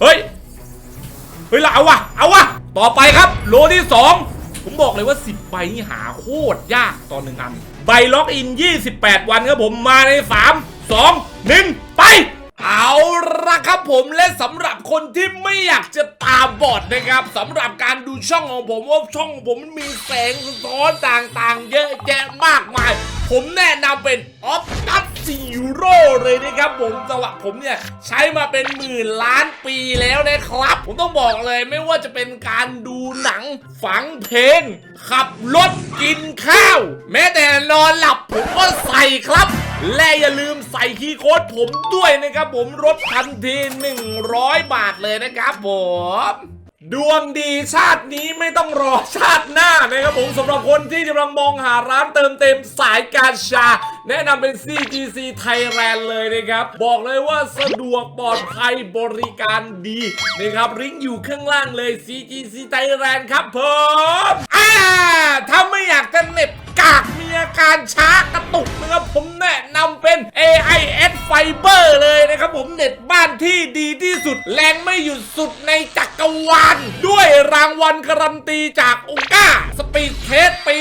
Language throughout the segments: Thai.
เฮ้ย เฮ้ยเราเอาวะเอาวะต่อไปครับ โลที่ 2 ผมบอกเลยว่า 10 ใบนี่หาโคตรยากตอนหนึ่งอัน ใบล็อกอิน 28 วันครับผมมาใน 3 2 1 ไป เอาละครับผมและสำหรับคนที่ไม่อยากจะตาบอดนะครับสำหรับการดูช่องของผมว่าช่องของผมมันมีแสงสะท้อนต่างๆ เยอะแยะมากมายผมแนะนำเป็นออฟตัสซีโร่เลยนะครับผมสำหรับผมเนี่ย ใช้มาเป็นหมื่นล้านปีแล้วนะครับ ผมต้องบอกเลยไม่ว่าจะเป็นการดูหนังฝังเพลง ขับรถกินข้าว แม้แต่นอนหลับผมก็ใส่ครับและอย่าลืมใส่คีย์โค้ดผมด้วยนะครับผมลดทันที 100 บาทเลยนะครับผม ดวงดีชาตินี้ไม่ต้องรอชาติหน้านะครับผมสำหรับคนที่กำลังมองหาร้านเติมเต็มสายการชา แนะนำเป็น CGC Thailand เลยนะครับ บอกเลยว่าสะดวกปลอดภัยบริการดีนะครับลิงก์อยู่ข้างล่างเลย CGC Thailand ครับผมอ่าถ้าไม่อยากจะเหน็บกาก อาการช้ากระตุกนะครับผมแนะนำเป็น AIS Fiber เลยนะครับผมเน็ตบ้านที่ดีที่สุด แรงไม่หยุดสุดในจักรวาลด้วยรางวัลการันตีจากองก้าสปีดเทสปี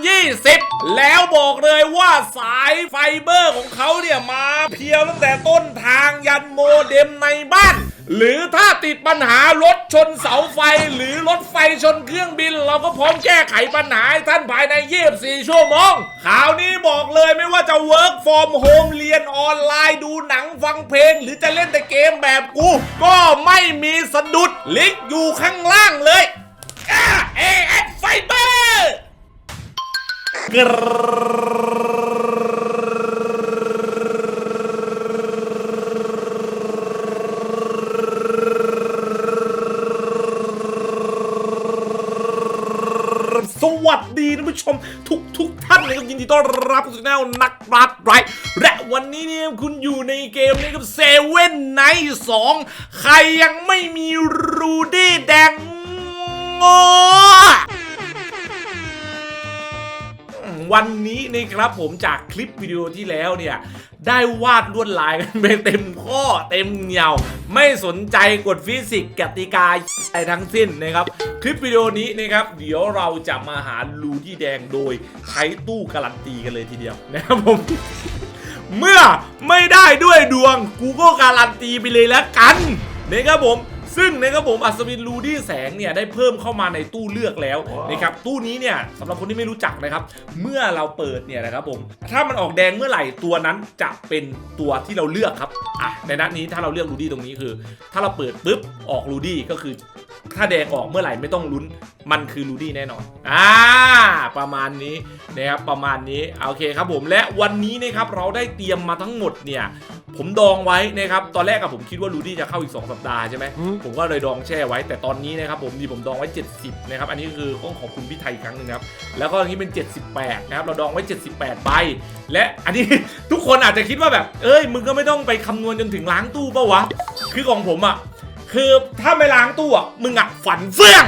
2020 แล้วบอกเลยว่าสายไฟเบอร์ของเขาเนี่ยมาเพียวตั้งแต่ต้นทางยันโมเด็มในบ้านหรือถ้าติดปัญหารถชนเสาไฟ หรือรถไฟชนเครื่องบิน เราก็พร้อมแก้ไขปัญหาให้ท่านภายใน 24ชั่วโมงข่าวนี้บอกเลยไม่ว่าจะ work from home เรียนออนไลน์ดูหนังฟังเพลง หรือจะเล่นแต่เกมแบบกู ก็ไม่มีสะดุดลิงก์อยู่ข้างล่างเลยอ่า AS Fiber ส วัสดีท่านผู้ชมทุกทุกๆท่านนะครับยินดีต้อนรับสู่ช่องนักบาสไรและวันนี้เนี่ยคุณอยู่ในเกมนี้กับเซเว่นไนท์สองใครยังไม่มีรูดี้แดงงอวันนี้นะครับผมจากคลิปวิดีโอที่แล้วเนี่ย ได้วาดลวดลายกันไปเต็มข้อเต็มเหนียว ไม่สนใจกฎฟิสิกส์กติกาอะไรทั้งสิ้นนะครับ คลิปวิดีโอนี้นะครับ เดี๋ยวเราจะมาหาลูที่แดงโดยใช้ตู้การันตีกันเลยทีเดียวนะครับผม เมื่อไม่ได้ด้วยดวงกูก็การันตีไปเลยแล้วกันนะครับผม ซึ่งนะครับผมอัศวินลูดี้แสงเนี่ยได้เพิ่มเข้ามาในตู้เลือกแล้วนะครับตู้นี้เนี่ยสำหรับคนที่ไม่รู้จักนะครับ เมื่อเราเปิดเนี่ยนะครับผมถ้ามันออกแดงเมื่อไหร่ตัวนั้นจะเป็นตัวที่เราเลือกครับอะในนัดนี้ถ้าเราเลือกลูดี้ตรงนี้คือ ถ้าเราเปิดปุ๊บออกลูดี้ก็คือถ้าแดงออกเมื่อไหร่ไม่ต้องลุ้น มันคือลูดี้แน่นอน อ่า ประมาณนี้นะครับ ประมาณนี้ โอเคครับผม และวันนี้นะครับเราได้เตรียมมาทั้งหมดเนี่ย ผมดองไว้นะครับตอนแรกอะผมคิดว่าลูดี้จะเข้าอีก 2 สัปดาห์ใช่ไหมผมก็เลยดองแช่ไว้ แต่ตอนนี้นะครับผมดีผมดองไว้ 70นะครับอันนี้คือต้องขอบคุณพี่ไทยอีกครั้งหนึงนะครับแล้วก็อันนี้เป็น 78นะครับเราดองไว้ 78ใบและอันนี้ ทุกคนอาจจะคิดว่าแบบ เอ้ยมึงก็ไม่ต้องไปคำนวณจนถึงล้างตู้ปะวะคือของผมอะคือถ้าไม่ล้างตู้อะมึงอะฝันเฟื่อง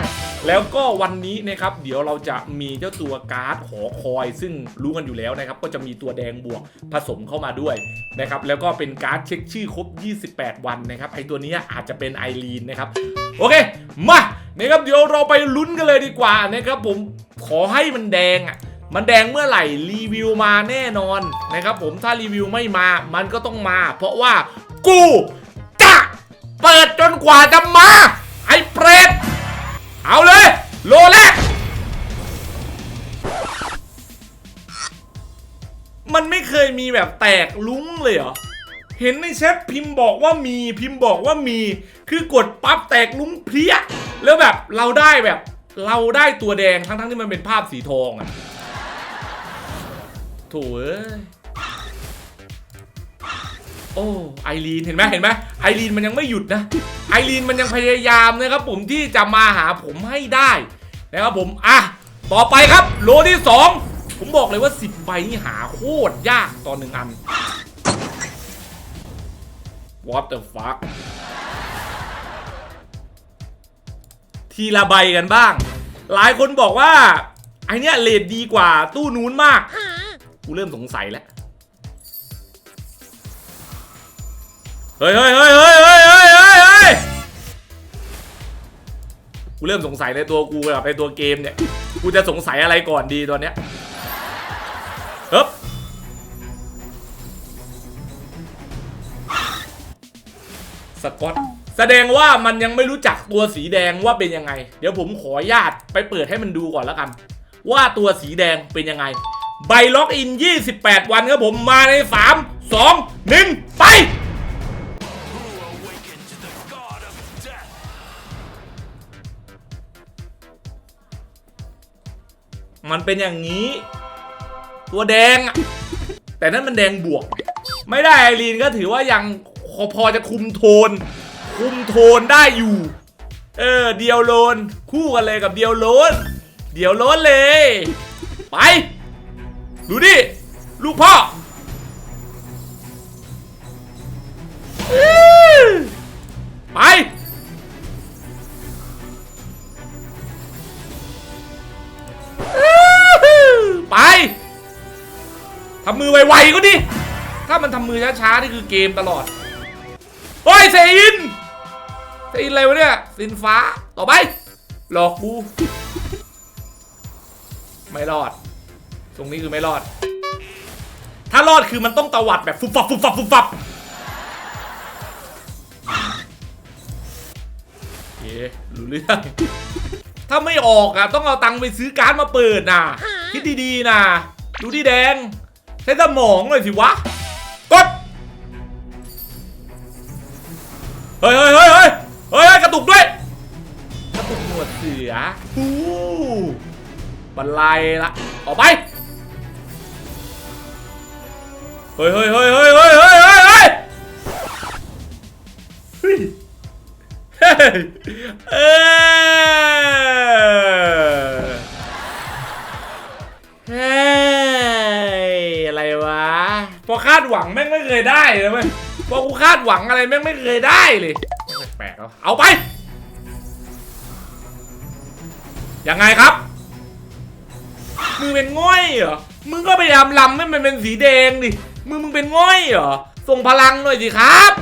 แล้วก็วันนี้นะครับเดี๋ยวเราจะมีเจ้าตัวการ์ดหอคอย ซึ่งรู้กันอยู่แล้วนะครับ ก็จะมีตัวแดงบวกผสมเข้ามาด้วยนะครับแล้วก็เป็นการ์ดเช็คชื่อครบ 28 วันนะครับไอตัวนี้อาจจะเป็นไอรีนนะครับโอเคมานะครับเดี๋ยวเราไปลุ้นกันเลยดีกว่านะครับผมขอให้มันแดงอะมันแดงเมื่อไหร่รีวิวมาแน่นอนนะครับผมถ้ารีวิวไม่มามันก็ต้องมา เพราะว่ากูจะเปิดจนกว่าจะมา เอาเลย โลแรก มันไม่เคยมีแบบแตกลุ้งเลยเหรอ เห็นในแชทพิมพ์บอกว่ามีพิมพ์บอกว่ามี คือกดปั๊บแตกลุ้งเพลี้ย แล้วแบบเราได้แบบ เราได้ตัวแดงทั้งๆที่มันเป็นภาพสีทองอะโถ่เอ้ย โอ้ไอรีนเห็นไหมเห็นไหมไอรีนมันยังไม่หยุดนะไอรีนมันยังพยายามนะครับผมที่จะมาหาผมให้ได้นะครับผมอะต่อไปครับโลที่ 2 ผมบอกเลยว่า 10ใบนี่หาโคตรยากตอนหนึ่งอัน What the fuck ทีละใบกันบ้าง หลายคนบอกว่าไอเนี้ยเลดดีกว่าตู้นู้นมาก กูเริ่มสงสัยแล้ว เฮ้ยเฮ้ยเฮ้ยเฮ้ยเฮ้ยเฮ้ยเฮ้ยกูเริ่มสงสัยในตัวกูแบบในตัวเกมเนี่ย กูจะสงสัยอะไรก่อนดีตอนเนี้ยเฮ้บสกอตแสดงว่ามันยังไม่รู้จักตัวสีแดงว่าเป็นยังไง เดี๋ยวผมขอญาตไปเปิดให้มันดูก่อนแล้วกัน ว่าตัวสีแดงเป็นยังไง ใบล็อกอิน 28 วันครับผมมาในสามสองหนึ่งไป มันเป็นอย่างนี้ ตัวแดงอะแต่นั่นมันแดงบวก ไม่ได้ไอรีนก็ถือว่ายังพอจะคุมโทน คุมโทนได้อยู่ เออเดียวโลน คู่กันเลยกับเดียวโลน เดียวโลนเลย ไป ดูดิ ลูกพ่ออื้อไป ไปทำมือไวๆก็ดิ ถ้ามันทำมือช้าๆนี่คือเกมตลอดเฮ้ยเซอิน เซอินอะไรวะเนี่ยสินฟ้า ต่อไป หลอกกู ไม่รอด ตรงนี้คือไม่รอด ถ้ารอดคือมันต้องตวัดแบบฟุบฟับฟุบฟับฟุบฟับโอเครู้เรื่อง ถ้าไม่ออกอะต้องเอาตังค์ไปซื้อการ์ดมาเปิดน่ะคิดดีๆนะดูที่แดง ใช้สมองหน่อยสิวะ กด เฮ้ยเฮ้ยเฮ้ยเฮ้ยเฮ้ยกระตุกด้วย กระตุกหนวดเสือฮู้บันไลละ ออกไป เฮ้ยเฮ้ยเฮ้ยเฮ้ยเฮ้ยเฮ้ยเฮ้ย เฮ้ยออเฮ้ยอะไรวะ พอคาดหวังแม่งไม่เคยได้เลยเว้ยพอกูคาดหวังอะไรแม่งไม่เคยได้เลยแปลกๆแล้วเอาไป ยังไงครับ มึงเป็นง่อยเหรอ มึงก็พยายามลำให้มันเป็นสีแดงดิ มึงมึงเป็นง่อยเหรอ ส่งพลังหน่อยสิครับ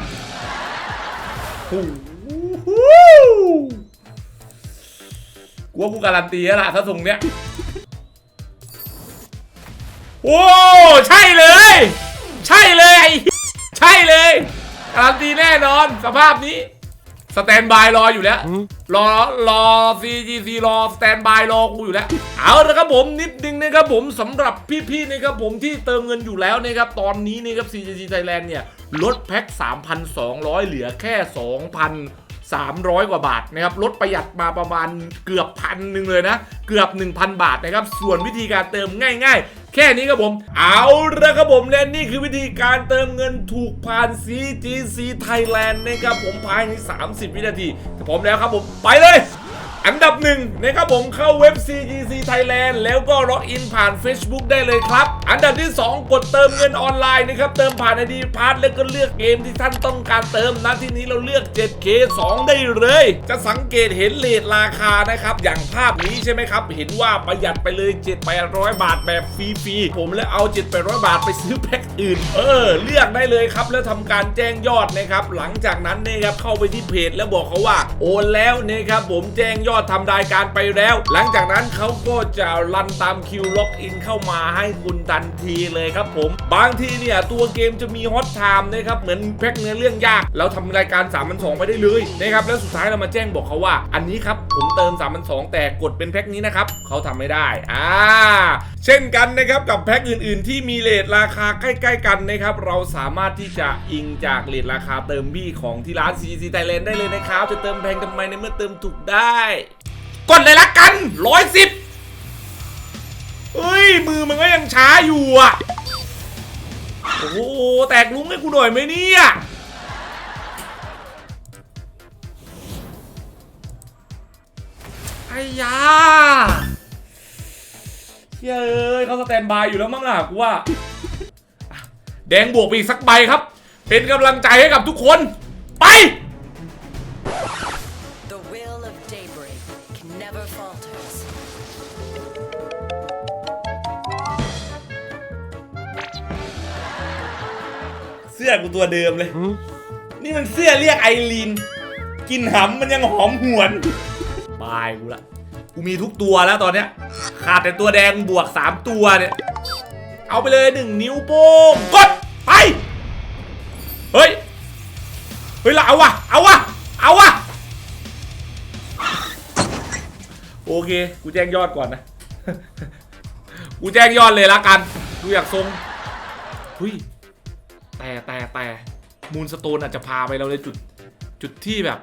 กูว่ากูการันตีแล้วล่ะถ้าส่งเนี้ย โอ้ใช่เลย ใช่เลยไอ้ใช่เลยการันตีแน่นอนสภาพนี้ สแตนบายรออยู่แล้ว รอรอ CGC รอสแตนบายรอกูอยู่แล้ว เอาละครับผมนิดนึงนะครับผมสำหรับพี่ๆนะครับผมที่เติมเงินอยู่แล้วนะครับตอนนี้นะครับ CGC Thailand เนี่ยลดแพ็ค 3,200 เหลือแค่ 300 กว่าบาทนะครับลดประหยัดมาประมาณเกือบพันหนึ่งเลยนะ เกือบ 1,000 บาทนะครับ ส่วนวิธีการเติมง่าย ๆแค่นี้ครับผม เอาละครับผมและนี่คือวิธีการเติมเงินถูกผ่าน CGC Thailand นะครับผมภายใน 30 วินาที พร้อมแล้วครับผมไปเลย อันดับหนึ่งนะครับผมเข้าเว็บ CGC Thailand แล้วก็ล็อกอินผ่าน Facebook ได้เลยครับ อันดับที่ 2 กดเติมเงินออนไลน์นะครับ เติมผ่านไอดีพาร์ทแล้วก็เลือกเกมที่ท่านต้องการเติมนะที่นี้เราเลือก 7K 2 ได้เลย จะสังเกตเห็นเลทราคานะครับ อย่างภาพนี้ใช่ไหมครับ เห็นว่าประหยัดไปเลย 7-800 บาทแบบฟรีๆผมเลยเอา 7-800 บาทไปซื้อแพ็คอื่น เออ เลือกได้เลยครับ แล้วทำการแจ้งยอดนะครับหลังจากนั้นนะครับเข้าไปที่เพจแล้วบอกเขาว่า โอนแล้วนะครับผมแจ้งยอดทำรายการไปแล้ว หลังจากนั้นเขาก็จะรันตามคิวล็อกอินเข้ามาให้คุณทันทีเลยครับผม บางทีเนี่ยตัวเกมจะมีฮอตไทม์นะครับเหมือนแพ็คเนื้อเรื่องยาก เราทำรายการ3ามพันสไปได้เลยนะครับแล้วสุดท้ายเรามาแจ้งบอกเขาว่า อันนี้ครับผมเติม3ามพันสแต่กดเป็นแพ็คนี้นะครับเขาทำไม่ได้อ่าเช่นกันนะครับกับแพ็คอื่น ๆ ที่มีเลทราคาใกล้ ๆ กันนะครับเราสามารถที่จะอิงจากเลทราคาเติมบี้ของที่ร้าน CGC Thailand ได้เลยนะครับจะเติมแพงทำไมในเมื่อเติมถูกได้ ดเลยละกันร้อยสิบเฮ้ย มือมันก็ยังช้าอยู่อะ โอ้โหแตกลุ้งให้กูหน่อยไหมเนี่ย ไอ้ยาเฮ้ยเอ้ยเขาสแตนบายอยู่แล้วมั้งอะกูว่า แดงบวกไปอีกสักใบครับ เป็นกำลังใจให้กับทุกคน ไป สื้อกูตัวเดิมเลย นี่มันเสื้อเรียกไอรีนกินหำมันยังหอมหวนบายกูละ กูมีทุกตัวแล้วตอนเนี้ย ขาดแต่ตัวแดงบวก 3 ตัวเนี่ย เอาไปเลยหนึ่งนิ้วโป้งกดไป เฮ้ย เฮ้ยเราเอาวะเอาวะเอาวะโอเค กูแจ้งยอดก่อนนะ กูแจ้งยอดเลยละกัน ดูอยากทรง หุย แต่แต่แต่มูนสโตนอาจจะพาไปเราในจุดจุดที่แบบ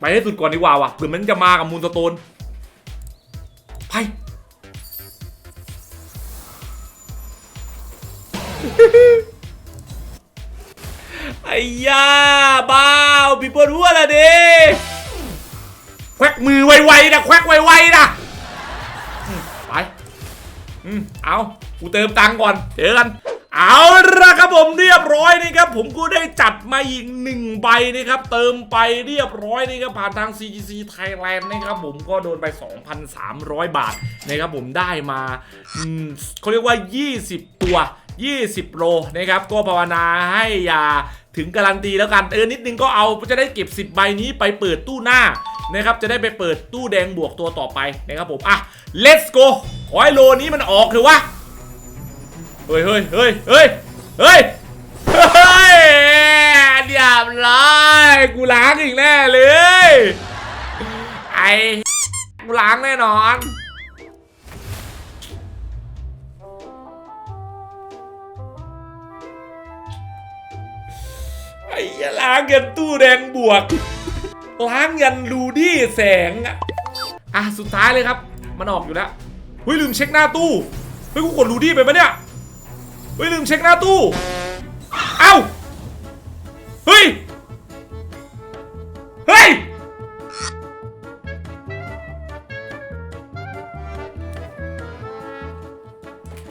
ไปให้สุดก่อนดีกว่าว่ะเผื่อมันจะมากับมูนสโตนไปไอ้ยาบ้าวปีเปิลหัวละดิแควกมือไวๆนะแควกไวๆนะไป อืมเอา กูเติมตังก่อน เจอกัน เอาละครับผมเรียบร้อยนี่ครับผมก็ได้จัดมาอีกหนึ่งใบนะครับเติมไปเรียบร้อยนี่ครับผ่านทาง CGC Thailand นะครับผมก็โดนไป 2,300 บาทนะครับผมได้มาเขาเรียกว่า 20 ตัว 20 โลนะครับก็ภาวนาให้อย่าถึงการันตีแล้วกันเออนิดนึงก็เอาจะได้เก็บ 10 ใบนี้ไปเปิดตู้หน้านะครับจะได้ไปเปิดตู้แดงบวกตัวต่อไปนะครับผมอะ let's go ขอให้โลนี้มันออกเถอะวะ เฮ้ยเฮ้ยเฮ้ยเฮ้ยเฮ้ยเฮ้ยเรียบร้อยกูล้างอีกแน่เลย ไอ้กูล้างแน่นอนไอ้ล้างยันตู้แดงบวก ล้างยันรูดี้แสงอะอะสุดท้ายเลยครับ มันออกอยู่แล้วเฮ้ยลืมเช็คหน้าตู้เฮ้ยกูกดรูดี้ไปปะเนี่ย เฮ้ยลืมเช็คหน้าตู้ เอ้า เฮ้ย เฮ้ย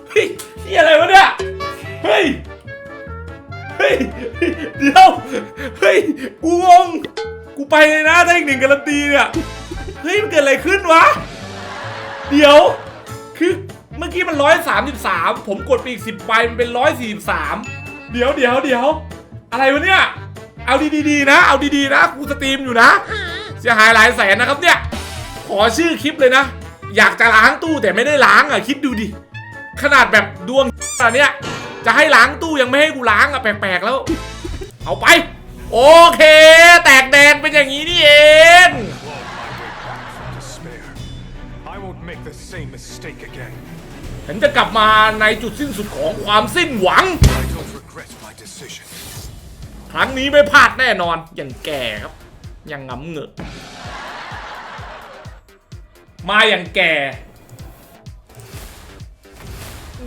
เฮ้ยนี่อะไรวะเนี่ย เฮ้ย เฮ้ย เดี๋ยว เฮ้ย กูงง กูไปเลยนะได้อีกหนึ่งการันตีเนี่ย เฮ้ยมันเกิดอะไรขึ้นวะ เดี๋ยว คือ มื่อกี้มันร้อยสามสิบสามผมกดไปอีกสิบใบมันเป็นร้อยสี่สิบสามเดี๋ยวเดี๋ยวเดี๋ยวอะไรวะเนี่ย เอาดีๆนะ เอาดีๆนะกูสตรีมอยู่นะ เสียหายหลายแสนนะครับเนี่ย ขอชื่อคลิปเลยนะ อยากจะล้างตู้แต่ไม่ได้ล้างอะคิดดูดิ ขนาดแบบดวงอันเนี้ยจะให้ล้างตู้ยังไม่ให้กูล้างอะแปลกๆแล้ว เอาไป โอเค แตกแดนเป็นอย่างนี้นี่เอง ฉันจะกลับมาในจุดสิ้นสุดของความสิ้นหวัง ครั้งนี้ไม่พลาดแน่นอน อย่างแก่ครับ อย่างงำเงอะมาอย่างแก่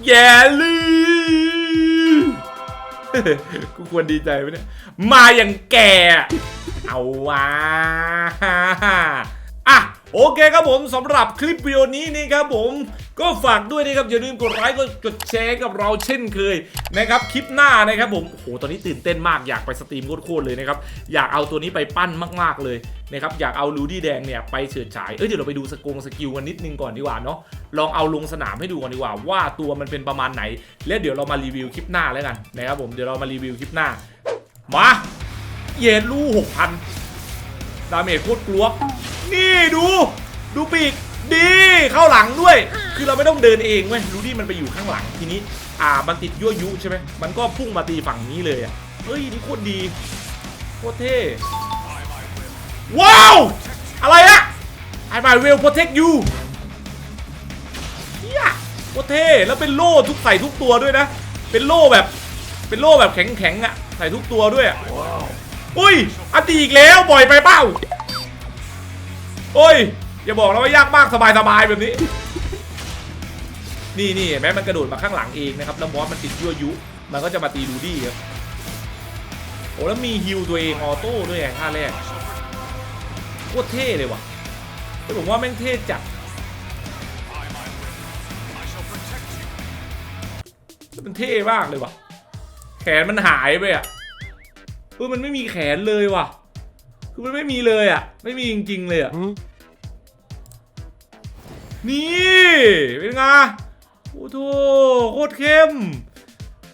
แย่ลืมกูควรดีใจไหมเนี่ย มาอย่างแก่ เอาวะอะโอเคครับผมสำหรับคลิปวิดีโอนี้นี่ครับผม ก็ฝากด้วยนะครับอย่าลืมกดไลค์กดแชร์กับเราเช่นเคยนะครับคลิปหน้านะครับผมโอ้โหตอนนี้ตื่นเต้นมากอยากไปสตรีมโคตรเลยนะครับอยากเอาตัวนี้ไปปั้นมากๆเลยนะครับอยากเอาลูดี้แดงเนี่ยไปเฉิดฉายเอ้ยเดี๋ยวเราไปดูสกงสกิลกันนิดนึงก่อนดีกว่าเนาะลองเอาลงสนามให้ดูก่อนดีกว่า ว่าตัวมันเป็นประมาณไหน แล้วเดี๋ยวเรามารีวิวคลิปหน้าแล้วกันนะครับผมเดี๋ยวเรามารีวิวคลิปหน้ามาเย็นลูหกพันดาเมจโคตรกลัว นี่ดู ดูปีก ดีเข้าหลังด้วย คือเราไม่ต้องเดินเองเว้ยรู้ที่มันไปอยู่ข้างหลังทีนี้ อ่ามันติดยั่วยุใช่ไหมมันก็พุ่งมาตีฝั่งนี้เลยอะเฮ้ยนี่โคตรดีโคตรเท่ว้าวอะไรอะ I might will protect you เฮียโคตรเท่แล้วเป็นโล่ทุกใส่ทุกตัวด้วยนะ เป็นโล่แบบเป็นโล่แบบแข็งๆอะใส่ทุกตัวด้วยอะอุ้ยอันตีอีกแล้วบ่อยไปเปล่าโอ้ย อย่าบอกนะว่ายากมากสบายๆแบบนี้ นี่นี่เห็นไหมมันกระโดดมาข้างหลังเองนะครับแล้วมอสมันติดยั่วยุ มันก็จะมาตีดูดี้ครับโอ้แล้วมีฮิวตัวเองออโต้ด้วยไงท่าแรกโคตรเท่เลยว่ะแต่ผมว่าแม่งเท่จัดมันเท่มากเลยว่ะ แขนมันหายไปอะเออมันไม่มีแขนเลยว่ะ คือมันไม่มีเลยอะ ไม่มีจริงๆเลยอะ นี่เป็นไงโอ้โหโคตรเข้ม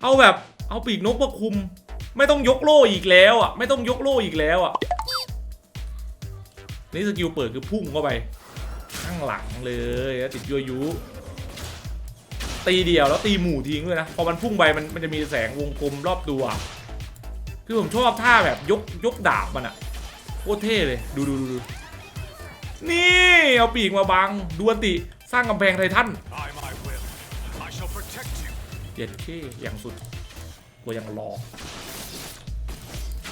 เอาแบบเอาปีกนกมาคุม ไม่ต้องยกโล่อีกแล้วอะไม่ต้องยกโล่อีกแล้วอะนี่สกิลเปิดคือพุ่งเข้าไปข้างหลังเลยแล้วติดยัวยุตีเดียวแล้วตีหมู่ทิ้งด้วยนะพอมันพุ่งไปมันมันจะมีแสงวงกลมรอบตัวคือผมชอบท่าแบบยกยกดาบมันอะโคตรเท่เลย ดูดูดูดู นี่เอาปีกมาบังดวนติสร้างกำแพงไททัน By my will, I shall protect you. เจ็ดเคอย่างสุดกลัวยังรอ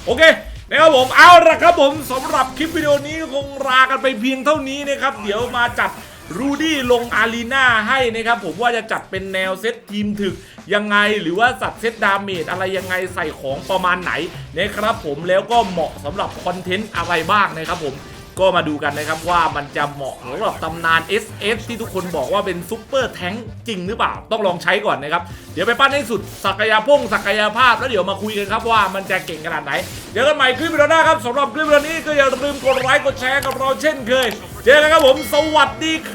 โอเคนะครับผมเอาละครับผมสำหรับคลิปวิดีโอนี้คงลากันไปเพียงเท่านี้นะครับ เดี๋ยวมาจัดรูดี้ลงอารีนาให้นะครับผมว่าจะจัดเป็นแนวเซตทีมถึกยังไงหรือว่าสัตว์เซตดาเมจอะไรยังไงใส่ของประมาณไหนนะครับผมแล้วก็เหมาะสำหรับคอนเทนต์อะไรบ้างนะครับผม ก็มาดูกันนะครับว่ามันจะเหมาะสำหรับตำนาน SS ที่ทุกคนบอกว่าเป็นซุปเปอร์แท้งจริงหรือเปล่า ต้องลองใช้ก่อนนะครับ เดี๋ยวไปปั้นให้สุดศักยพงศักยภาพ แล้วเดี๋ยวมาคุยกันครับว่ามันจะเก่งขนาดไหนเจอกันใหม่คลิปวิดีโอหน้าครับสำหรับคลิปวิดีโอนี้ก็อย่าลืมกดไลค์กดแชร์กับเราเช่นเคย เจอกันครับผม สวัสดีค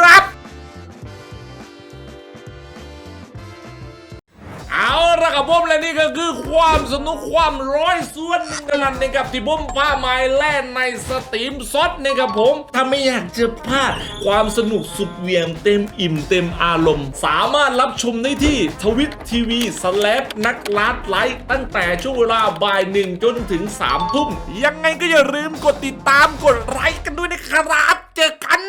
รับับผมและนี่ก็คือความสนุกความร้อยส่วนนึ่งกันนั่นนะครับที่ผมพาไม้แล่นในสตรีมซดนะครับผมถ้าไม่อยากจะพลาดความสนุกสุดเหวียงเต็มอิ่มเต็มอารมณ์ สามารถรับชมได้ที่ทวิตทีวีสแลปนักลัดไลค์ตั้งแต่ช่วงเวลาบ่ายหนึ่งจนถึงสามทุ่มยังไงก็อย่าลืมกดติดตามกดไลค์กันด้วยนะครับ เจอกัน